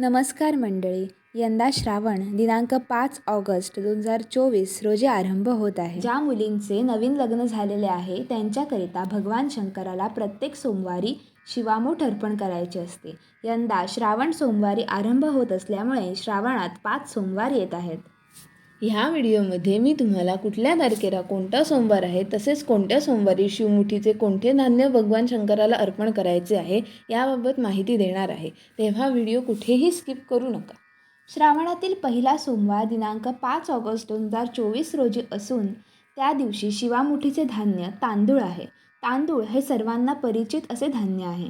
नमस्कार मंडळी. यंदा श्रावण दिनांक पाच ऑगस्ट दोन हजार चोवीस रोजी आरंभ होत आहे. ज्या मुलींचे नवीन लग्न झालेले आहे त्यांच्याकरिता भगवान शंकराला प्रत्येक सोमवारी शिवामूठ अर्पण करायचे असते. यंदा श्रावण सोमवारी आरंभ होत असल्यामुळे श्रावणात पाच सोमवार येत आहेत. ह्या व्हिडिओमध्ये मी तुम्हाला कुठल्या तारखेला कोणता सोमवार आहे तसेच कोणत्या सोमवारी शिवमुठीचे कोणते धान्य भगवान शंकराला अर्पण करायचे आहे याबाबत माहिती देणार आहे. तेव्हा व्हिडिओ कुठेही स्किप करू नका. श्रावणातील पहिला सोमवार दिनांक पाच ऑगस्ट दोन हजार चोवीस रोजी असून त्या दिवशी शिवामुठीचे धान्य तांदूळ आहे. तांदूळ हे सर्वांना परिचित असे धान्य आहे.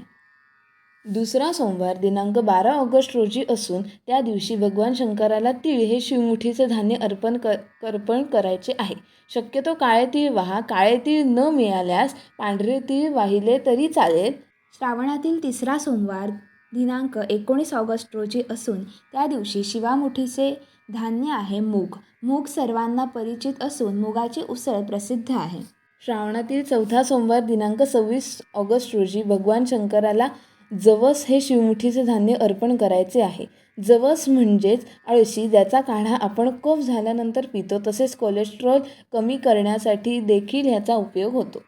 दुसरा सोमवार दिनांक बारा ऑगस्ट रोजी असून त्या दिवशी भगवान शंकराला तीळ हे शिवमुठीचे धान्य अर्पण क अर्पण करायचे आहे. शक्यतो काळे तीळ वाहा. काळे तीळ न मिळाल्यास पांढरे तीळ वाहिले तरी चालेल. श्रावणातील तिसरा सोमवार दिनांक एकोणीस ऑगस्ट रोजी असून त्या दिवशी शिवामुठीचे धान्य आहे मूग. मूग सर्वांना परिचित असून मुगाची उसळ प्रसिद्ध आहे. श्रावणातील चौथा सोमवार दिनांक सव्वीस ऑगस्ट रोजी भगवान शंकराला जवस हे शिवमुठीचे धान्य अर्पण करायचे आहे. जवस म्हणजेच अळशी ज्याचा काढा आपण कफ झाल्यानंतर पितो तसेच कोलेस्ट्रॉल कमी करण्यासाठी देखील ह्याचा उपयोग होतो.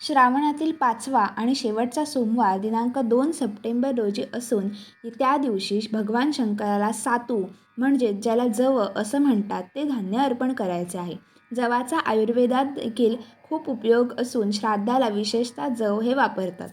श्रावणातील पाचवा आणि शेवटचा सोमवार दिनांक दोन सप्टेंबर रोजी असून त्या दिवशी भगवान शंकराला सातू म्हणजे ज्याला जव असं म्हणतात ते धान्य अर्पण करायचे आहे. जवाचा आयुर्वेदात देखील खूप उपयोग असून श्राद्धाला विशेषतः जव हे वापरतात.